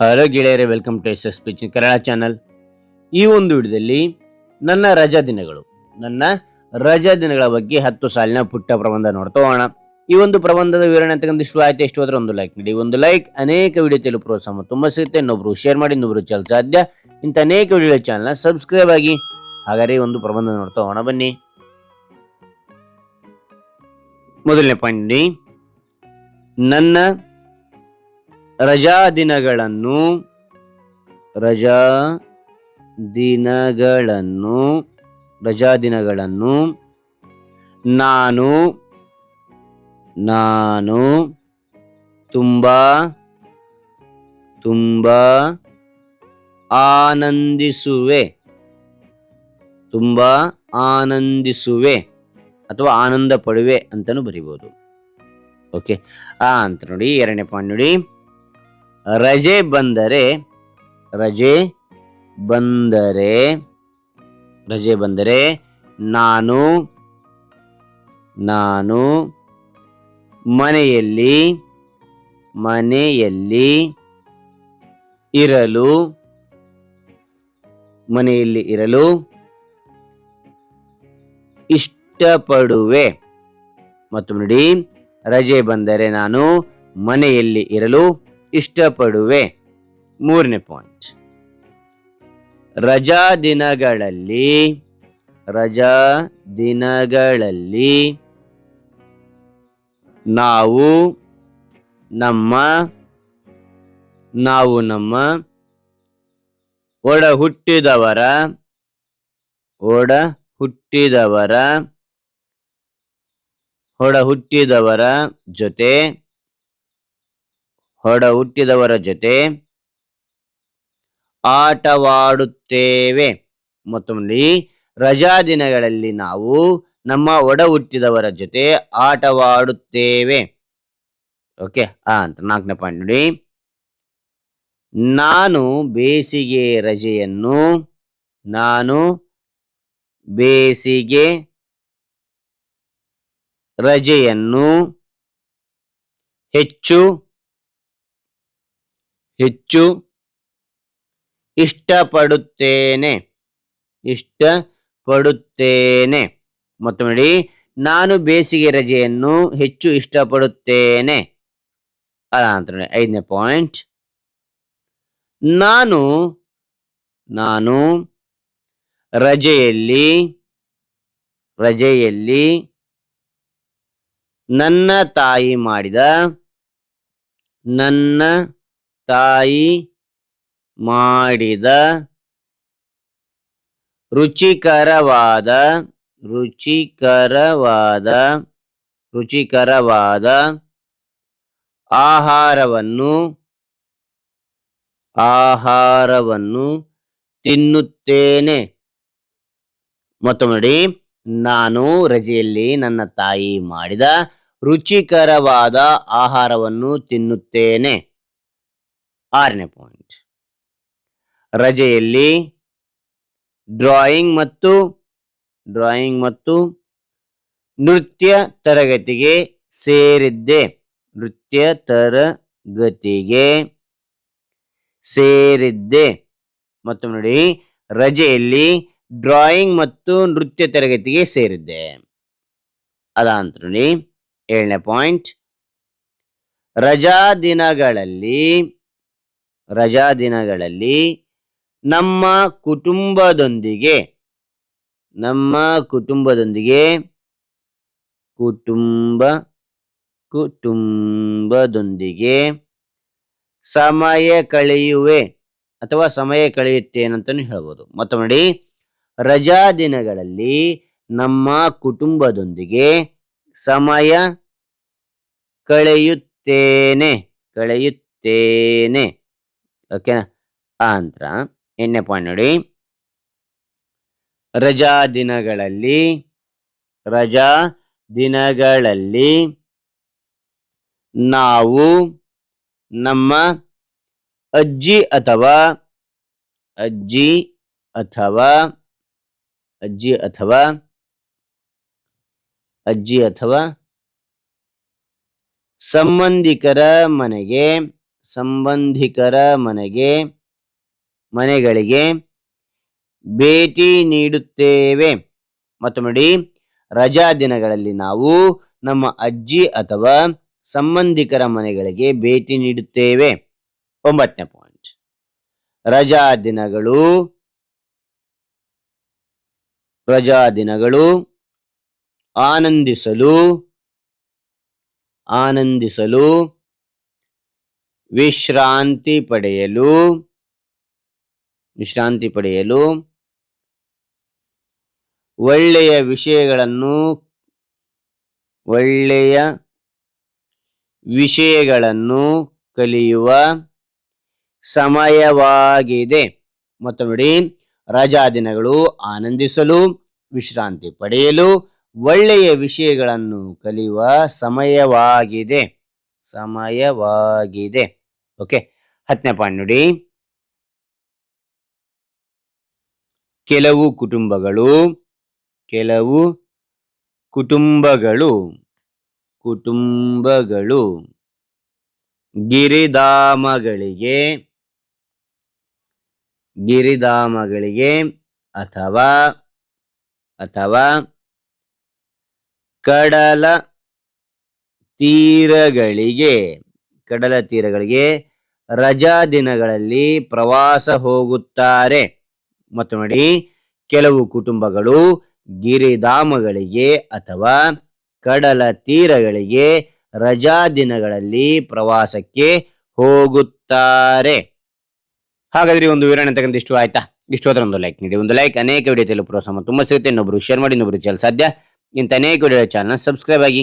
Hello ಗೆಳೆಯರೆ welcome to S S P Kannada channel ಈ ಒಂದು ವಿಡಿಯೋದಲ್ಲಿ ನನ್ನ ರಜಾ ದಿನಗಳು, ನನ್ನ ರಜಾ ದಿನಗಳ ಬಗ್ಗೆ ಹತ್ತು ಸಾಲಿನ ಪುಟ್ಟ ಪ್ರಬಂಧ ನೋಡ್ತಾ ಹೋಗೋಣ. ಈ ಒಂದು ಪ್ರಬಂಧದ ವಿವರಣೆ ಅಂತಕ್ಕಂಥ ಇಷ್ಟು ಆಯ್ತು, ಎಷ್ಟು ಹೋದ್ರೆ ಒಂದು ಲೈಕ್ ನೀಡಿ ಒಂದು ಲೈಕ್ ಅನೇಕ ವಿಡಿಯೋ ತೆಲು ಪ್ರೋತ್ಸಾಹ ತುಂಬ ಸಿಗುತ್ತೆ. ಇನ್ನೊಬ್ರು ಶೇರ್ ಮಾಡಿ, ಇನ್ನೊಬ್ರು ಚಲ ಸಾಧ್ಯ. ಇಂಥ ಅನೇಕ ವಿಡಿಯೋ ಚಾನಲ್ನ ಸಬ್ಸ್ಕ್ರೈಬ್ ಆಗಿ. ಹಾಗಾದ್ರೆ ಒಂದು ಪ್ರಬಂಧ ನೋಡ್ತಾ ಹೋಗೋಣ, ಬನ್ನಿ. ಮೊದಲನೇ ಪಾಯಿಂಟ್ ನನ್ನ ರಜಾ ದಿನಗಳನ್ನು ರಜಾ ದಿನಗಳನ್ನು ರಜಾ ದಿನಗಳನ್ನು ನಾನು ನಾನು ತುಂಬ ತುಂಬ ಆನಂದಿಸುವೆ. ತುಂಬ ಆನಂದಿಸುವೆ ಅಥವಾ ಆನಂದ ಪಡುವೆ ಅಂತಲೂ ಬರಿಬೋದು. ಓಕೆ, ಆ ಅಂತ ನೋಡಿ, ಎರಡನೇ ಪಾಯಿಂಟ್ ನೋಡಿ. ರಜೆ ಬಂದರೆ ರಜೆ ಬಂದರೆ ರಜೆ ಬಂದರೆ ನಾನು ನಾನು ಮನೆಯಲ್ಲಿ ಮನೆಯಲ್ಲಿ ಇರಲು ಮನೆಯಲ್ಲಿ ಇರಲು ಇಷ್ಟಪಡುವೆ. ಮತ್ತು ನೋಡಿ, ರಜೆ ಬಂದರೆ ನಾನು ಮನೆಯಲ್ಲಿ ಇರಲು ಇಷ್ಟಪಡುವೆ. ಮೂರನೇ ಪಾಯಿಂಟ್ ರಜಾ ದಿನಗಳಲ್ಲಿ ರಜಾ ದಿನಗಳಲ್ಲಿ ನಾವು ನಮ್ಮ ನಾವು ನಮ್ಮ ಒಡ ಹುಟ್ಟಿದವರ ಒಡ ಹುಟ್ಟಿದವರ ಒಡ ಹುಟ್ಟಿದವರ ಜೊತೆ ಹೊಡ ಹುಟ್ಟಿದವರ ಜೊತೆ ಆಟವಾಡುತ್ತೇವೆ. ಮತ್ತೊಮ್ಮೆ, ರಜಾ ದಿನಗಳಲ್ಲಿ ನಾವು ನಮ್ಮ ಒಡ ಹುಟ್ಟಿದವರ ಜೊತೆ ಆಟವಾಡುತ್ತೇವೆ. ಓಕೆ, ಆ ಅಂತ ನಾಲ್ಕನೇ ಪಾಯಿಂಟ್ ನೋಡಿ. ನಾನು ಬೇಸಿಗೆ ರಜೆಯನ್ನು, ನಾನು ಬೇಸಿಗೆ ರಜೆಯನ್ನು ಹೆಚ್ಚು ಹೆಚ್ಚು ಇಷ್ಟಪಡುತ್ತೇನೆ. ಇಷ್ಟಪಡುತ್ತೇನೆ. ಮತ್ತು ನೋಡಿ, ನಾನು ಬೇಸಿಗೆ ರಜೆಯನ್ನು ಹೆಚ್ಚು ಇಷ್ಟಪಡುತ್ತೇನೆ. ಅಂತ ನೋಡಿ, ಐದನೇ ಪಾಯಿಂಟ್ ನಾನು ನಾನು ರಜೆಯಲ್ಲಿ ರಜೆಯಲ್ಲಿ ನನ್ನ ತಾಯಿ ಮಾಡಿದ ನನ್ನ ತಾಯಿ ಮಾಡಿದ ರುಚಿಕರವಾದ ರುಚಿಕರವಾದ ರುಚಿಕರವಾದ ಆಹಾರವನ್ನು ಆಹಾರವನ್ನು ತಿನ್ನುತ್ತೇನೆ. ಮತ್ತು ನೋಡಿ, ನಾನು ರಜೆಯಲ್ಲಿ ನನ್ನ ತಾಯಿ ಮಾಡಿದ ರುಚಿಕರವಾದ ಆಹಾರವನ್ನು ತಿನ್ನುತ್ತೇನೆ. ಆರನೇ ಪಾಯಿಂಟ್ ರಜೆಯಲ್ಲಿ ಡ್ರಾಯಿಂಗ್ ಮತ್ತು ಡ್ರಾಯಿಂಗ್ ಮತ್ತು ನೃತ್ಯ ತರಗತಿಗೆ ಸೇರಿದ್ದೆ. ನೃತ್ಯ ತರಗತಿಗೆ ಸೇರಿದ್ದೆ. ಮತ್ತು ನೋಡಿ, ರಜೆಯಲ್ಲಿ ಡ್ರಾಯಿಂಗ್ ಮತ್ತು ನೃತ್ಯ ತರಗತಿಗೆ ಸೇರಿದ್ದೆ. ಅದಾಂತ ನೋಡಿ, ಏಳನೇ ಪಾಯಿಂಟ್ ರಜಾ ದಿನಗಳಲ್ಲಿ ರಜಾ ದಿನಗಳಲ್ಲಿ ನಮ್ಮ ಕುಟುಂಬದೊಂದಿಗೆ ನಮ್ಮ ಕುಟುಂಬದೊಂದಿಗೆ ಕುಟುಂಬ, ಕುಟುಂಬದೊಂದಿಗೆ ಸಮಯ ಕಳೆಯುವೆ ಅಥವಾ ಸಮಯ ಕಳೆಯುತ್ತೇನಂತಾನು ಹೇಳ್ಬೋದು. ಮತ್ತೊಮ್ಮೆ ನೋಡಿ, ರಜಾ ದಿನಗಳಲ್ಲಿ ನಮ್ಮ ಕುಟುಂಬದೊಂದಿಗೆ ಸಮಯ ಕಳೆಯುತ್ತೇನೆ ಕಳೆಯುತ್ತೇನೆ. ಓಕೆನಾ ಆ ಅಂತ ಎಣ್ಣೆ ಪಾಯಿಂಟ್ ನೋಡಿ. ರಜಾ ದಿನಗಳಲ್ಲಿ ರಜಾ ದಿನಗಳಲ್ಲಿ ನಾವು ನಮ್ಮ ಅಜ್ಜಿ ಅಥವಾ ಅಜ್ಜಿ ಅಥವಾ ಅಜ್ಜಿ ಅಥವಾ ಅಜ್ಜಿ ಅಥವಾ ಸಂಬಂಧಿಕರ ಮನೆಗೆ ಸಂಬಂಧಿಕರ ಮನೆಗೆ, ಮನೆಗಳಿಗೆ ಭೇಟಿ ನೀಡುತ್ತೇವೆ. ಮತ್ತು ನೋಡಿ ರಜಾ ದಿನಗಳಲ್ಲಿ ನಾವು ನಮ್ಮ ಅಜ್ಜಿ ಅಥವಾ ಸಂಬಂಧಿಕರ ಮನೆಗಳಿಗೆ ಭೇಟಿ ನೀಡುತ್ತೇವೆ. ಒಂಬತ್ತನೇ ಪಾಯಿಂಟ್ ರಜಾ ದಿನಗಳು ರಜಾ ದಿನಗಳು ಆನಂದಿಸಲು ಆನಂದಿಸಲು ವಿಶ್ರಾಂತಿ ಪಡೆಯಲು ವಿಶ್ರಾಂತಿ ಪಡೆಯಲು ಒಳ್ಳೆಯ ವಿಷಯಗಳನ್ನು ಒಳ್ಳೆಯ ವಿಷಯಗಳನ್ನು ಕಲಿಯುವ ಸಮಯವಾಗಿದೆ. ಮತ್ತು ನೋಡಿ, ರಜಾ ದಿನಗಳು ಆನಂದಿಸಲು, ವಿಶ್ರಾಂತಿ ಪಡೆಯಲು ಒಳ್ಳೆಯ ವಿಷಯಗಳನ್ನು ಕಲಿಯುವ ಸಮಯವಾಗಿದೆ. ಸಮಯವಾಗಿದೆ. ಓಕೆ ಹತ್ತನೇ ಪಾಯಿಂಟ್ ನೋಡಿ. ಕೆಲವು ಕುಟುಂಬಗಳು ಕೆಲವು ಕುಟುಂಬಗಳು ಕುಟುಂಬಗಳು ಗಿರಿಧಾಮಗಳಿಗೆ ಗಿರಿಧಾಮಗಳಿಗೆ ಅಥವಾ ಅಥವಾ ಕಡಲ ತೀರಗಳಿಗೆ ಕಡಲ ತೀರಗಳಿಗೆ ರಜಾ ದಿನಗಳಲ್ಲಿ ಪ್ರವಾಸ ಹೋಗುತ್ತಾರೆ. ಮತ್ತು ನೋಡಿ, ಕೆಲವು ಕುಟುಂಬಗಳು ಗಿರಿಧಾಮಗಳಿಗೆ ಅಥವಾ ಕಡಲ ತೀರಗಳಿಗೆ ರಜಾ ದಿನಗಳಲ್ಲಿ ಪ್ರವಾಸಕ್ಕೆ ಹೋಗುತ್ತಾರೆ. ಹಾಗಾದ್ರೆ ಒಂದು ವಿವರಣೆ ತಗೊಂಡು ಇಷ್ಟು ಆಯ್ತಾ? ಇಷ್ಟು ಹೋದ್ರೆ ಒಂದು ಲೈಕ್ ನೀಡಿ. ಒಂದು ಲೈಕ್ ಅನೇಕ ವಿಡಿಯೋ ತಲುಪುವ ಸಮ ತುಂಬಾ ಸಿಗುತ್ತೆ. ಇನ್ನೊಬ್ರು ಶೇರ್ ಮಾಡಿ ಇನ್ನೊಬ್ರು ಚಲ್ ಸಾಧ್ಯ. ಇಂಥ ಅನೇಕ ವಿಡಿಯೋ ಚಾನಲ್ ಸಬ್ಸ್ಕ್ರೈಬ್ ಆಗಿ.